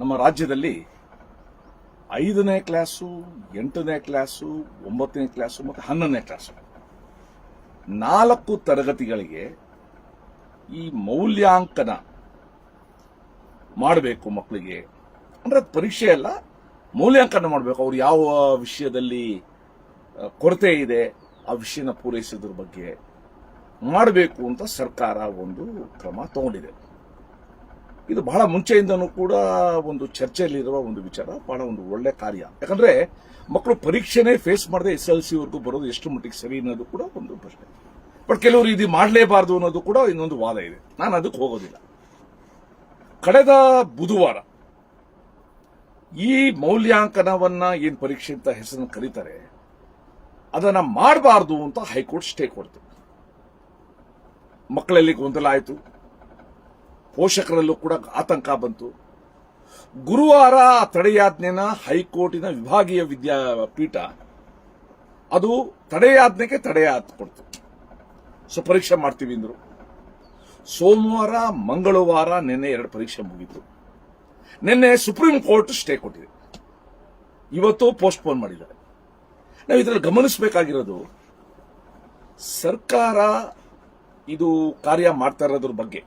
ನಮ್ಮ ರಾಜ್ಯದಲ್ಲಿ ಐದನೇ ಕ್ಲಾಸು, ಎಂಟನೇ ಕ್ಲಾಸು, ಒಂಬತ್ತನೇ ಕ್ಲಾಸು ಮತ್ತು ಹನ್ನೊಂದನೇ ಕ್ಲಾಸು. ನಾಲ್ಕು ತರಗತಿಗಳಿಗೆ ಈ ಮೌಲ್ಯಾಂಕನ ಮಾಡಬೇಕು ಮಕ್ಕಳಿಗೆ. ಅಂದರೆ ಅದ್ ಪರೀಕ್ಷೆ ಅಲ್ಲ, ಮೌಲ್ಯಾಂಕನ ಮಾಡಬೇಕು. ಅವ್ರು ಯಾವ ವಿಷಯದಲ್ಲಿ ಕೊರತೆ ಇದೆ, ಆ ವಿಷಯನ ಪೂರೈಸಿದ್ರ ಬಗ್ಗೆ ಮಾಡಬೇಕು ಅಂತ ಸರ್ಕಾರ ಒಂದು ಕ್ರಮ ತಗೊಂಡಿದೆ. ಇದು ಬಹಳ ಮುಂಚೆಯಿಂದನೂ ಕೂಡ ಒಂದು ಚರ್ಚೆಯಲ್ಲಿರುವ ಒಂದು ವಿಚಾರ, ಬಹಳ ಒಂದು ಒಳ್ಳೆ ಕಾರ್ಯ. ಯಾಕಂದ್ರೆ ಮಕ್ಕಳು ಪರೀಕ್ಷೆನೇ ಫೇಸ್ ಮಾಡದೆ ಎಸ್ ಎಲ್ ಸಿ ವರ್ಗೂ ಬರೋದು ಎಷ್ಟು ಮಟ್ಟಿಗೆ ಸರಿ ಅನ್ನೋದು ಕೂಡ ಒಂದು ಪ್ರಶ್ನೆ. ಬಟ್ ಕೆಲವರು ಇದು ಮಾಡಲೇಬಾರದು ಅನ್ನೋದು ಕೂಡ ಇನ್ನೊಂದು ವಾದ ಇದೆ. ನಾನು ಅದಕ್ಕೆ ಹೋಗೋದಿಲ್ಲ. ಕಳೆದ ಬುಧವಾರ ಈ ಮೌಲ್ಯಾಂಕನವನ್ನ ಏನ್ ಪರೀಕ್ಷೆ ಅಂತ ಹೆಸರನ್ನು ಕರೀತಾರೆ, ಅದನ್ನ ಮಾಡಬಾರದು ಅಂತ ಹೈಕೋರ್ಟ್ ಸ್ಟೇ ಕೊಡ್ತು. ಮಕ್ಕಳಲ್ಲಿ ಗೊಂದಲ ಆಯಿತು. ಪೋಷಕರಲ್ಲೂ ಕೂಡ ಆತಂಕ ಬಂತು. ಗುರುವಾರ ತಡೆಯಾಜ್ಞೆನ ಹೈಕೋರ್ಟಿನ ವಿಭಾಗೀಯ ವಿದ್ಯಾಪೀಠ ಅದು ತಡೆಯಾಜ್ಞೆಗೆ ತಡೆಯಾತ್ ಕೊಡ್ತು ಸೊ ಪರೀಕ್ಷೆ ಮಾಡ್ತೀವಿ ಅಂದರು. ಸೋಮವಾರ, ಮಂಗಳವಾರ ನಿನ್ನೆ ಎರಡು ಪರೀಕ್ಷೆ ಮುಗಿತು ನಿನ್ನೆ ಸುಪ್ರೀಂ ಕೋರ್ಟ್ ಸ್ಟೇ ಕೊಟ್ಟಿದೆ. ಇವತ್ತು ಪೋಸ್ಟ್ಪೋನ್ ಮಾಡಿದ್ದಾರೆ. ನಾವು ಇದರಲ್ಲಿ ಗಮನಿಸಬೇಕಾಗಿರೋದು, ಸರ್ಕಾರ ಇದು ಕಾರ್ಯ ಮಾಡ್ತಾ ಇರೋದ್ರ ಬಗ್ಗೆ.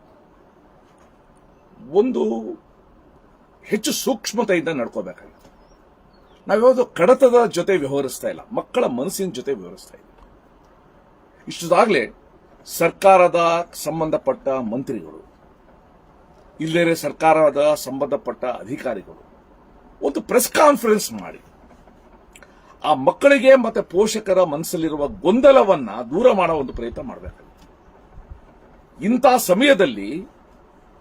ಒಂದು ಹೆಚ್ಚು ಸೂಕ್ಷ್ಮತೆಯಿಂದ ನಡ್ಕೋಬೇಕಾಗಿದೆ ನಾವ್ಯಾವುದು ಕಡತದ ಜೊತೆ ವ್ಯವಹರಿಸ್ತಾ ಇಲ್ಲ. ಮಕ್ಕಳ ಮನಸ್ಸಿನ ಜೊತೆ ವ್ಯವಹರಿಸ್ತಾ ಇದ್ದೀವಿ. ಇಷ್ಟದಾಗಲೇ ಸರ್ಕಾರದ ಸಂಬಂಧಪಟ್ಟ ಮಂತ್ರಿಗಳು ಇಲ್ಲದೇ ಸರ್ಕಾರದ ಸಂಬಂಧಪಟ್ಟ ಅಧಿಕಾರಿಗಳು ಒಂದು ಪ್ರೆಸ್ ಕಾನ್ಫರೆನ್ಸ್ ಮಾಡಿ ಆ ಮಕ್ಕಳಿಗೆ ಮತ್ತೆ ಪೋಷಕರ ಮನಸ್ಸಲ್ಲಿರುವ ಗೊಂದಲವನ್ನ ದೂರ ಮಾಡೋ ಒಂದು ಪ್ರಯತ್ನ ಮಾಡಬೇಕಾಗಿತ್ತು. ಇಂಥ ಸಮಯದಲ್ಲಿ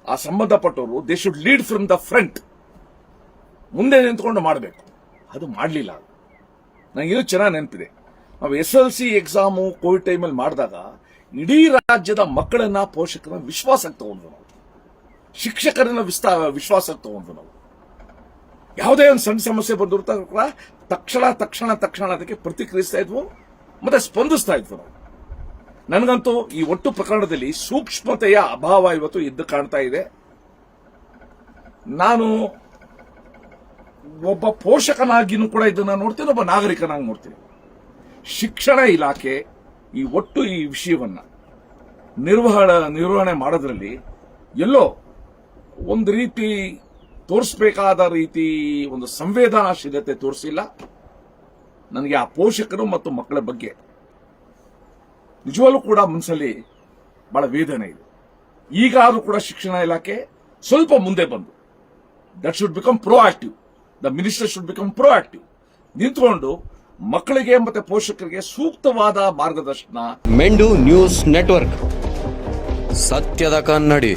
ಆ ಸಂಬಂಧಪಟ್ಟವರು they should lead from the front ಮುಂದೆ ನಿಂತ್ಕೊಂಡು ಮಾಡಬೇಕು. ಅದು ಮಾಡಲಿಲ್ಲ. ನನಗಿದು ಚೆನ್ನಾಗಿ ನೆನಪಿದೆ. ನಾವು S L C exam COVID ಟೈಮಲ್ಲಿ ಮಾಡಿದಾಗ ಇಡೀ ರಾಜ್ಯದ ಮಕ್ಕಳನ್ನ ಪೋಷಕರನ್ನ ವಿಶ್ವಾಸಕ್ಕೆ ತಗೊಂಡ್ರು ನಾವು. ಶಿಕ್ಷಕರನ್ನ ವಿಸ್ತಾ ವಿಶ್ವಾಸಕ್ಕೆ ತಗೊಂಡ್ರು ನಾವು. ಯಾವುದೇ ಒಂದು ಸಣ್ಣ ಸಮಸ್ಯೆ ಕೂಡ ತಕ್ಷಣ ತಕ್ಷಣ ತಕ್ಷಣ ಅದಕ್ಕೆ ಪ್ರತಿಕ್ರಿಯಿಸ್ತಾ ಇದ್ವು, ಮತ್ತೆ ಸ್ಪಂದಿಸ್ತಾ ಇದ್ವು ನಾವು. ನನಗಂತೂ ಈ ಒಟ್ಟು ಪ್ರಕರಣದಲ್ಲಿ ಸೂಕ್ಷ್ಮತೆಯ ಅಭಾವ ಇವತ್ತು ಎದ್ದು ಕಾಣ್ತಾ ಇದೆ. ನಾನು ಒಬ್ಬ ಪೋಷಕನಾಗಿನೂ ಕೂಡ ಇದನ್ನ ನೋಡ್ತೀನಿ, ಒಬ್ಬ ನಾಗರಿಕನಾಗಿ ನೋಡ್ತೀನಿ. ಶಿಕ್ಷಣ ಇಲಾಖೆ ಈ ಒಟ್ಟು ಈ ವಿಷಯವನ್ನ ನಿರ್ವಹಣ, ನಿರ್ವಹಣೆ ಮಾಡೋದ್ರಲ್ಲಿ ಎಲ್ಲೋ ಒಂದು ರೀತಿ ತೋರಿಸಬೇಕಾದ ರೀತಿ ಒಂದು ಸಂವೇದನಾಶೀಲತೆ ತೋರಿಸಿಲ್ಲ. ನನಗೆ ಆ ಪೋಷಕರು ಮತ್ತು ಮಕ್ಕಳ ಬಗ್ಗೆ ನಿಜವಾಗ್ಲೂ ಕೂಡ ಮನಸ್ಸಲ್ಲಿ ಬಹಳ ವೇದನೆ ಇದೆ. ಈಗಾದರೂ ಕೂಡ ಶಿಕ್ಷಣ ಇಲಾಖೆ ಸ್ವಲ್ಪ ಮುಂದೆ ಬಂದು that should become proactive the minister should become proactive ನಿಂತ್ಕೊಂಡು ಮಕ್ಕಳಿಗೆ ಮತ್ತೆ ಪೋಷಕರಿಗೆ ಸೂಕ್ತವಾದ ಮಾರ್ಗದರ್ಶನ. ಮೆಂಡು ನ್ಯೂಸ್ ನೆಟ್ವರ್ಕ್. ಸತ್ಯದ ಕನ್ನಡಿ.